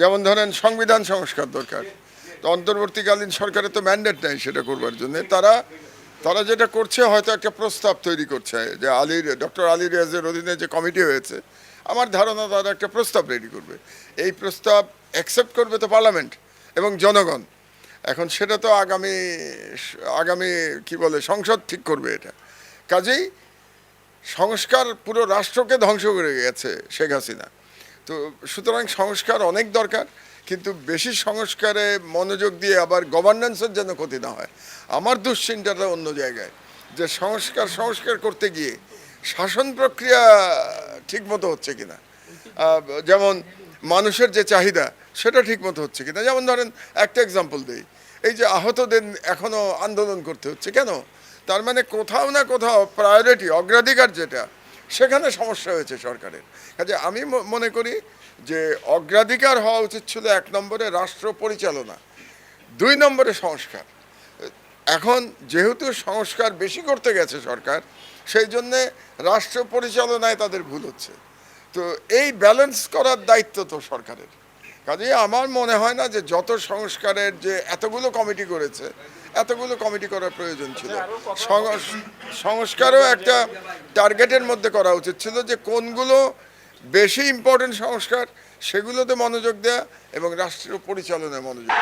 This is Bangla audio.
যেমন ধরেন সংবিধান সংস্কার দরকার। তো অন্তর্বর্তীকালীন সরকারের তো ম্যান্ডেট নেই সেটা করবার জন্য। তারা তারা যেটা করছে হয়তো একটা প্রস্তাব তৈরি করছে যে আলীর, ডক্টর আলী রিয়াজের অধীনে যে কমিটি হয়েছে, আমার ধারণা তারা একটা প্রস্তাব রেডি করবে। এই প্রস্তাব অ্যাকসেপ্ট করবে তো পার্লামেন্ট এবং জনগণ। এখন সেটা তো আগামী আগামী কি বলে, সংসদ ঠিক করবে এটা। কাজেই সংস্কার পুরো রাষ্ট্রকে ধ্বংস করে গেছে শেখ হাসিনা। তো সুতরাং সংস্কার অনেক দরকার, কিন্তু বেশি সংস্কারে মনোযোগ দিয়ে আবার গভর্নেন্সের যেন ক্ষতি না হয়। আমার দুশ্চিন্তাটা অন্য জায়গায়, যে সংস্কার সংস্কার করতে গিয়ে শাসন প্রক্রিয়া ঠিকমতো হচ্ছে কিনা। যেমন মানুষের যে চাহিদা, সেটা ঠিকমতো হচ্ছে কিনা। যেমন ধরেন একটা এক্সাম্পল দিই, এই যে আহতদের এখনও আন্দোলন করতে হচ্ছে, কেন? তার মানে কোথাও না কোথাও প্রায়োরিটি অগ্রাধিকার যেটা সেখানে সমস্যা হয়েছে সরকারের। কাজে আমি মনে করি যে অগ্রাধিকার হওয়া উচিত ছিল এক নম্বরে রাষ্ট্র পরিচালনা দুই নম্বরে সংস্কার। এখন যেহেতু সংস্কার বেশি করতে গেছে সরকার সেই জন্যে রাষ্ট্র পরিচালনায় তাদের ভুল হচ্ছে। তো এই ব্যালেন্স করার দায়িত্ব তো সরকারের। কাজে আমার মনে হয় না যে যত সংস্কারের যে এতগুলো কমিটি করেছে এতগুলো কমিটি করার প্রয়োজন ছিল। সংস্কারও একটা টার্গেটের মধ্যে করা উচিত ছিল যে কোনগুলো বেশি ইম্পর্টেন্ট সংস্কার, সেগুলোতে মনোযোগ দেয়া এবং রাষ্ট্রীয় পরিচালনায় মনোযোগ